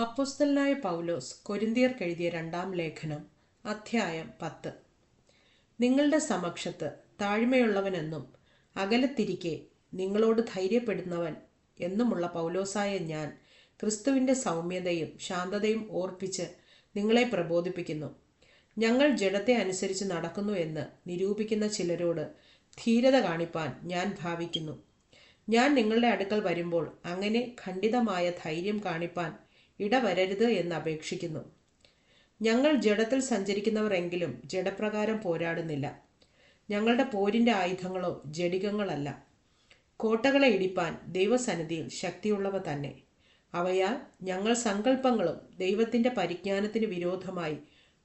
അപ്പോസ്തലനായ പൗലോസ് കൊരിന്തിയർ കഴുതിയ രണ്ടാം ലേഖനം അധ്യായം പത്ത്. നിങ്ങളുടെ സമക്ഷത്ത് താഴ്മയുള്ളവനെന്നും അകലത്തിരിക്കെ നിങ്ങളോട് ധൈര്യപ്പെടുന്നവൻ എന്നുമുള്ള പൗലോസായ ഞാൻ ക്രിസ്തുവിന്റെ സൗമ്യതയും ശാന്തതയും ഓർപ്പിച്ച് നിങ്ങളെ പ്രബോധിപ്പിക്കുന്നു. ഞങ്ങൾ ജഡത്തെ അനുസരിച്ച് നടക്കുന്നു എന്ന് നിരൂപിക്കുന്ന ചിലരോട് ധീരത കാണിപ്പാൻ ഞാൻ ഭാവിക്കുന്നു. ഞാൻ നിങ്ങളുടെ അടുക്കൽ വരുമ്പോൾ അങ്ങനെ ഖണ്ഡിതമായ ധൈര്യം കാണിപ്പാൻ ഇടവരരുത് എന്ന് അപേക്ഷിക്കുന്നു. ഞങ്ങൾ ജഡത്തിൽ സഞ്ചരിക്കുന്നവരെങ്കിലും ജഡപ്രകാരം പോരാടുന്നില്ല. ഞങ്ങളുടെ പോരിന്റെ ആയുധങ്ങളോ ജഡികങ്ങളല്ല. കോട്ടകളെ ഇടിപ്പാൻ ദൈവസന്നിധിയിൽ ശക്തിയുള്ളവ തന്നെ. അവയാൽ ഞങ്ങൾ സങ്കല്പങ്ങളും ദൈവത്തിന്റെ പരിജ്ഞാനത്തിന് വിരോധമായി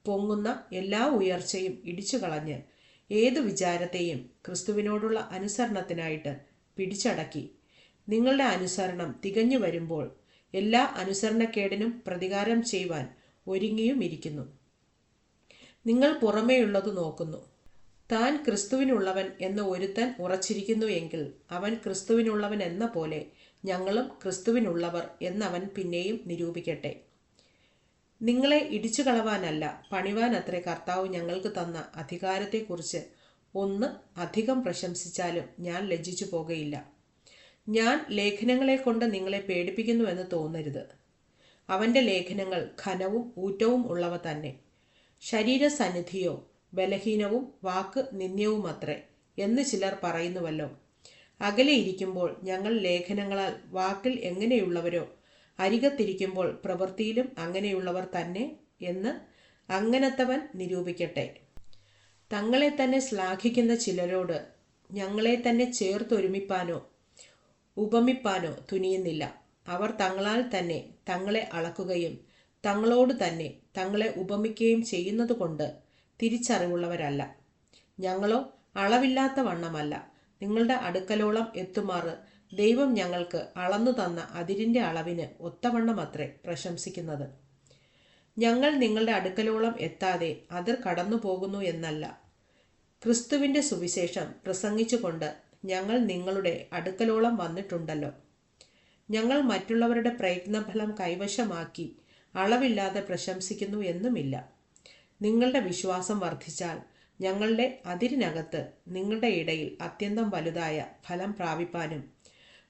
പൊങ്ങുന്ന എല്ലാ ഉയർച്ചയും ഇടിച്ചു കളഞ്ഞ് ഏതു വിചാരത്തെയും ക്രിസ്തുവിനോടുള്ള അനുസരണത്തിനായിട്ട് പിടിച്ചടക്കി. നിങ്ങളുടെ അനുസരണം തികഞ്ഞു വരുമ്പോൾ എല്ലാ അനുസരണക്കേടിനും പ്രതികാരം ചെയ്യുവാൻ ഒരുങ്ങിയും ഇരിക്കുന്നു. നിങ്ങൾ പുറമേയുള്ളത് നോക്കുന്നു. താൻ ക്രിസ്തുവിനുള്ളവൻ എന്ന് ഒരുത്തൻ ഉറച്ചിരിക്കുന്നു എങ്കിൽ അവൻ ക്രിസ്തുവിനുള്ളവൻ എന്ന പോലെ ഞങ്ങളും ക്രിസ്തുവിനുള്ളവർ എന്നവൻ പിന്നെയും നിരൂപിക്കട്ടെ. നിങ്ങളെ ഇടിച്ചു കളവാനല്ല പണിവാൻ അത്രേ കർത്താവ് ഞങ്ങൾക്ക് തന്ന അധികാരത്തെക്കുറിച്ച് ഒന്ന് അധികം പ്രശംസിച്ചാലും ഞാൻ ലജ്ജിച്ചു പോകുകയില്ല ഞാൻ ലേഖനങ്ങളെ കൊണ്ട് നിങ്ങളെ പേടിപ്പിക്കുന്നുവെന്ന് തോന്നരുത്. അവന്റെ ലേഖനങ്ങൾ ഘനവും ഊറ്റവും ഉള്ളവ തന്നെ. ശരീരസന്നിധിയോ ബലഹീനവും വാക്ക് നിന്ദ്യവുമത്രേ എന്ന് ചിലർ പറയുന്നുവല്ലോ. അകലെ ഇരിക്കുമ്പോൾ ഞങ്ങൾ ലേഖനങ്ങളാൽ വാക്കിൽ എങ്ങനെയുള്ളവരോ അരികത്തിരിക്കുമ്പോൾ പ്രവൃത്തിയിലും അങ്ങനെയുള്ളവർ തന്നെ എന്ന് അങ്ങനത്തവൻ നിരൂപിക്കട്ടെ. തങ്ങളെ തന്നെ ശ്ലാഘിക്കുന്ന ചിലരോട് ഞങ്ങളെ തന്നെ ചേർത്തൊരുമിപ്പാനോ ഉപമിപ്പാനോ തുനിയുന്നില്ല. അവർ തങ്ങളാൽ തന്നെ തങ്ങളെ അളക്കുകയും തങ്ങളോട് തന്നെ തങ്ങളെ ഉപമിക്കുകയും ചെയ്യുന്നതുകൊണ്ട് തിരിച്ചറിവുള്ളവരല്ല. ഞങ്ങളോ അളവില്ലാത്ത വണ്ണമല്ല നിങ്ങളുടെ അടുക്കലോളം എത്തുമാറ്. ദൈവം ഞങ്ങൾക്ക് അളന്നു തന്ന അതിരിന്റെ അളവിന് ഒത്തവണ്ണം അത്രേ പ്രശംസിക്കുന്നത്. ഞങ്ങൾ നിങ്ങളുടെ അടുക്കലോളം എത്താതെ അതിർ കടന്നു പോകുന്നു എന്നല്ല. ക്രിസ്തുവിന്റെ സുവിശേഷം പ്രസംഗിച്ചുകൊണ്ട് ഞങ്ങൾ നിങ്ങളുടെ അടുക്കലോളം വന്നിട്ടുണ്ടല്ലോ. ഞങ്ങൾ മറ്റുള്ളവരുടെ പ്രയത്നഫലം കൈവശമാക്കി അളവില്ലാതെ പ്രശംസിക്കുന്നു എന്നുമില്ല. നിങ്ങളുടെ വിശ്വാസം വർദ്ധിച്ചാൽ ഞങ്ങളുടെ അതിരിനകത്ത് നിങ്ങളുടെ ഇടയിൽ അത്യന്തം വലുതായ ഫലം പ്രാപിപ്പാനും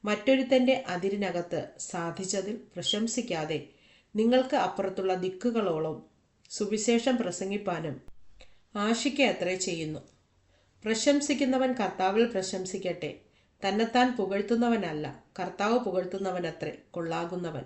മറ്റൊരുത്തന്റെ അതിരിനകത്ത് സാധിച്ചതിൽ പ്രശംസിക്കാതെ നിങ്ങൾക്ക് അപ്പുറത്തുള്ള ദിക്കുകളോളം സുവിശേഷം പ്രസംഗിപ്പാനും ആശിക്ക അത്രേ ചെയ്യുന്നു? പ്രശംസിക്കുന്നവൻ കർത്താവിൽ പ്രശംസിക്കട്ടെ. തന്നെത്താൻ പുകഴ്ത്തുന്നവനല്ല. കർത്താവ് പുകഴ്ത്തുന്നവനത്രേ. കൊള്ളാകുന്നവൻ.